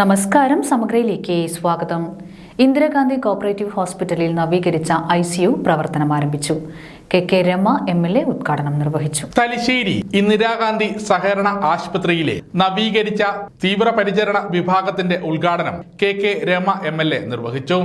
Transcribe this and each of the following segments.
നമസ്കാരം സമഗ്രയിലേക്ക് സ്വാഗതം. ഇന്ദിരാഗാന്ധി കോപ്പറേറ്റീവ് ഹോസ്പിറ്റലിൽ നവീകരിച്ച ഐ സി യു പ്രവർത്തനം ആരംഭിച്ചു. K K Rama M L A ഉദ്ഘാടനം നിർവഹിച്ചു. തലശ്ശേരി ഇന്ദിരാഗാന്ധി സഹകരണ ആശുപത്രിയിലെ നവീകരിച്ച തീവ്രപരിചരണ വിഭാഗത്തിന്റെ ഉദ്ഘാടനം K K Rama M L A നിർവഹിച്ചു.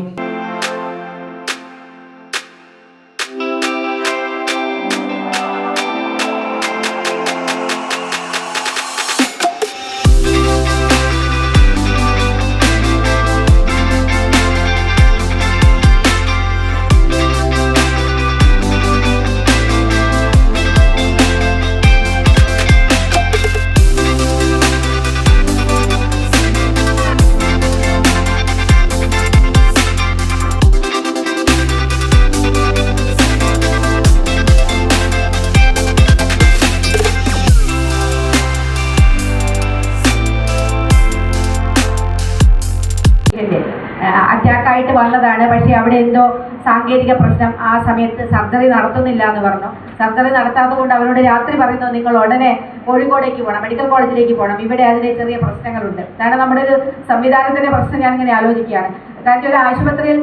അറ്റാക്ക് ആയിട്ട് വന്നതാണ്. പക്ഷേ അവിടെ എന്തോ സാങ്കേതിക പ്രശ്നം ആ സമയത്ത് സർജറി നടത്തുന്നില്ല എന്ന് പറഞ്ഞു. സർജറി നടത്താത്തത് കൊണ്ട് അവരോട് രാത്രി പറയുന്നു നിങ്ങൾ ഉടനെ കോഴിക്കോടേക്ക് പോകണം മെഡിക്കൽ കോളേജിലേക്ക് പോകണം ഇവിടെ അതിന് ചെറിയ പ്രശ്നങ്ങളുണ്ട്. കാരണം നമ്മുടെ ഒരു സംവിധാനത്തിന്റെ പ്രശ്നം ഞാൻ ഇങ്ങനെ ആലോചിക്കുകയാണ്. കാരണം ഒരു ആശുപത്രിയിൽ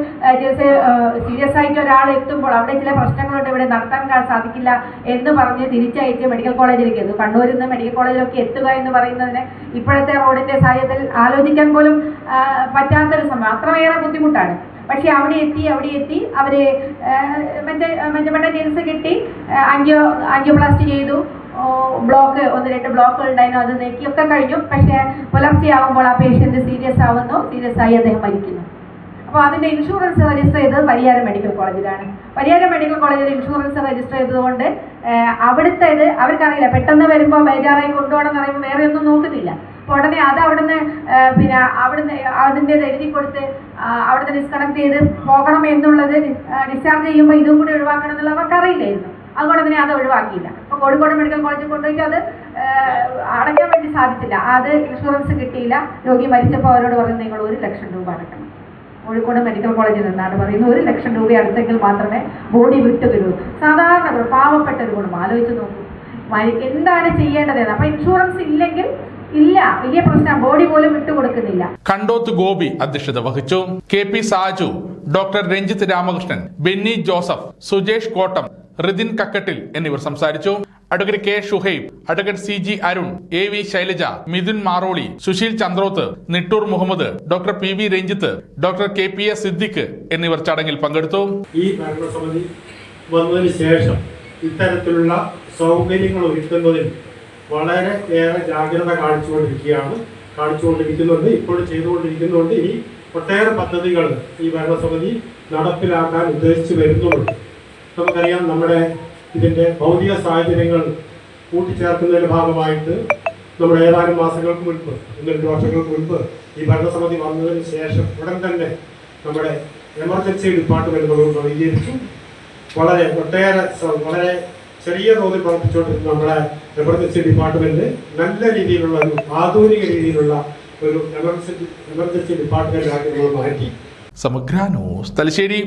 സീരിയസ് ആയിട്ട് ഒരാൾ എത്തുമ്പോൾ അവിടെ ചില പ്രശ്നങ്ങളുണ്ട് ഇവിടെ നടത്താൻ സാധിക്കില്ല എന്ന് പറഞ്ഞ് തിരിച്ചയച്ച് മെഡിക്കൽ കോളേജിലേക്ക് എത്തും. കണ്ണൂരിൽ നിന്ന് മെഡിക്കൽ കോളേജിലൊക്കെ എത്തുക എന്ന് പറയുന്നതിന് ഇപ്പോഴത്തെ റോഡിന്റെ സാഹചര്യത്തിൽ ആലോചിക്കാൻ പോലും പറ്റാത്ത പറ്റാത്തൊരു സമയം അത്രയേറെ ബുദ്ധിമുട്ടാണ്. പക്ഷേ അവിടെ എത്തി അവിടെ എത്തി അവരെ മെച്ച മെച്ചപ്പെട്ട ചികിത്സ കിട്ടി ആൻജിയോ ആൻജിയോപ്ലാസ്റ്റി ചെയ്തു. ബ്ലോക്ക് ഒന്ന് രണ്ട് ബ്ലോക്കുകൾ ഉണ്ടായിരുന്നു അത് നീക്കിയൊക്കെ കഴിഞ്ഞു. പക്ഷേ പുലർച്ചെയാവുമ്പോൾ ആ പേഷ്യന്റ് സീരിയസ് ആവുന്നു. സീരിയസ് ആയി അദ്ദേഹം മരിക്കുന്നു. അപ്പോൾ അതിന്റെ ഇൻഷുറൻസ് രജിസ്റ്റർ ചെയ്തത് പരിയാരം മെഡിക്കൽ കോളേജിലാണ് പരിയാരം മെഡിക്കൽ കോളേജിൽ ഇൻഷുറൻസ് രജിസ്റ്റർ ചെയ്തതുകൊണ്ട് അവിടുത്തെ ഇത് അവർക്കറിയില്ല. പെട്ടെന്ന് വരുമ്പോൾ ബേജാറായി കൊണ്ടുപോകണം എന്ന് പറയുമ്പോൾ വേറെ ഒന്നും നോക്കുന്നില്ല. അപ്പോൾ ഉടനെ അത് അവിടുന്ന് പിന്നെ അവിടുന്ന് അതിന്റെ എഴുതി കൊടുത്ത് അവിടുന്ന് ഡിസ്കണക്ട് ചെയ്ത് പോകണം എന്നുള്ളത് ഡിസ്ചാർജ് ചെയ്യുമ്പോൾ ഇതും കൂടി ഒഴിവാക്കണം എന്നുള്ളത് അവർക്ക് അറിയില്ലായിരുന്നു അതുകൊണ്ട് തന്നെ അത് ഒഴിവാക്കിയില്ല. അപ്പോൾ കോഴിക്കോട് മെഡിക്കൽ കോളേജിൽ കൊണ്ടുപോയി അത് അടയ്ക്കാൻ വേണ്ടി സാധിച്ചില്ല. അത് ഇൻഷുറൻസ് കിട്ടിയില്ല. രോഗി മരിച്ചപ്പോൾ അവരോട് പറഞ്ഞു നിങ്ങൾ ഒരു ലക്ഷം രൂപ അടക്കണം കോഴിക്കോട് മെഡിക്കൽ കോളേജിൽ നിന്നാണ് പറയുന്നത്. ഒരു ലക്ഷം രൂപ അടുത്തെങ്കിൽ മാത്രമേ ബോഡി വിട്ടു വരൂ സാധാരണ പാവപ്പെട്ട ഒരു കുടുംബം. ആലോചിച്ച് നോക്കൂ. എന്താണ് ചെയ്യേണ്ടതെന്ന് അപ്പൊ ഇൻഷുറൻസ് ഇല്ലെങ്കിൽ ഇല്ല. വലിയ പ്രശ്നം. ബോഡി പോലും വിട്ടു കൊടുക്കുന്നില്ല. കണ്ടോത്ത് ഗോപി അധ്യക്ഷത വഹിച്ചു. K P Saju doctor Ranjith Ramakrishnan Benny Joseph Sujesh Kottam Rithin Kakkattil എന്നിവർ സംസാരിച്ചു. Advocate K Shuhaib advocate C G Arun A V Shailaja Mithun Maroli Susheel Chandroth Nittoor Muhammad doctor P V Ranjith doctor K P S Siddique എന്നിവർ ചടങ്ങിൽ പങ്കെടുത്തു. ഈ ഭരണസമിതി വന്നതിന് ശേഷം ഇത്തരത്തിലുള്ള സൗകര്യങ്ങൾ ഒരുക്കുന്നതിൽ വളരെ ഏറെ ജാഗ്രത കാണിച്ചുകൊണ്ടിരിക്കുകയാണ് കാണിച്ചുകൊണ്ടിരിക്കുന്നുണ്ട് ഇപ്പോൾ ചെയ്തുകൊണ്ടിരിക്കുന്നുണ്ട്. ഇനി ഒട്ടേറെ പദ്ധതികൾ ഈ ഭരണസമിതി നടപ്പിലാക്കാൻ ഉദ്ദേശിച്ചു വരുന്നുണ്ട്. നമുക്കറിയാം നമ്മുടെ ഇതിന്റെ ഭൗതിക സാഹചര്യങ്ങൾ കൂട്ടിച്ചേർക്കുന്നതിന്റെ ഭാഗമായിട്ട് നമ്മുടെ ഏതാനും മാസങ്ങൾക്ക് മുൻപ് ഇന്നൊരു വർഷങ്ങൾക്ക് മുൻപ് ഈ ഭരണസമിതി വന്നതിന് ശേഷം ഉടൻ തന്നെ നമ്മുടെ എമർജൻസി ഡിപ്പാർട്ട്മെന്റ് നമ്മൾ നവീകരിച്ചു വളരെ ഒട്ടേറെ വളരെ ചെറിയ തോതിൽ പ്രവർത്തിച്ചുകൊണ്ടിരുന്ന നമ്മുടെ എമർജൻസി ഡിപ്പാർട്ട്മെന്റ് നല്ല രീതിയിലുള്ള ഒരു ആധുനിക രീതിയിലുള്ള ഒരു എമർജൻസി എമർജൻസി ഡിപ്പാർട്ട്മെന്റ് ആക്കി നമ്മൾ മാറ്റി. സമഗ്ര ന്യൂസ് തലശ്ശേരി.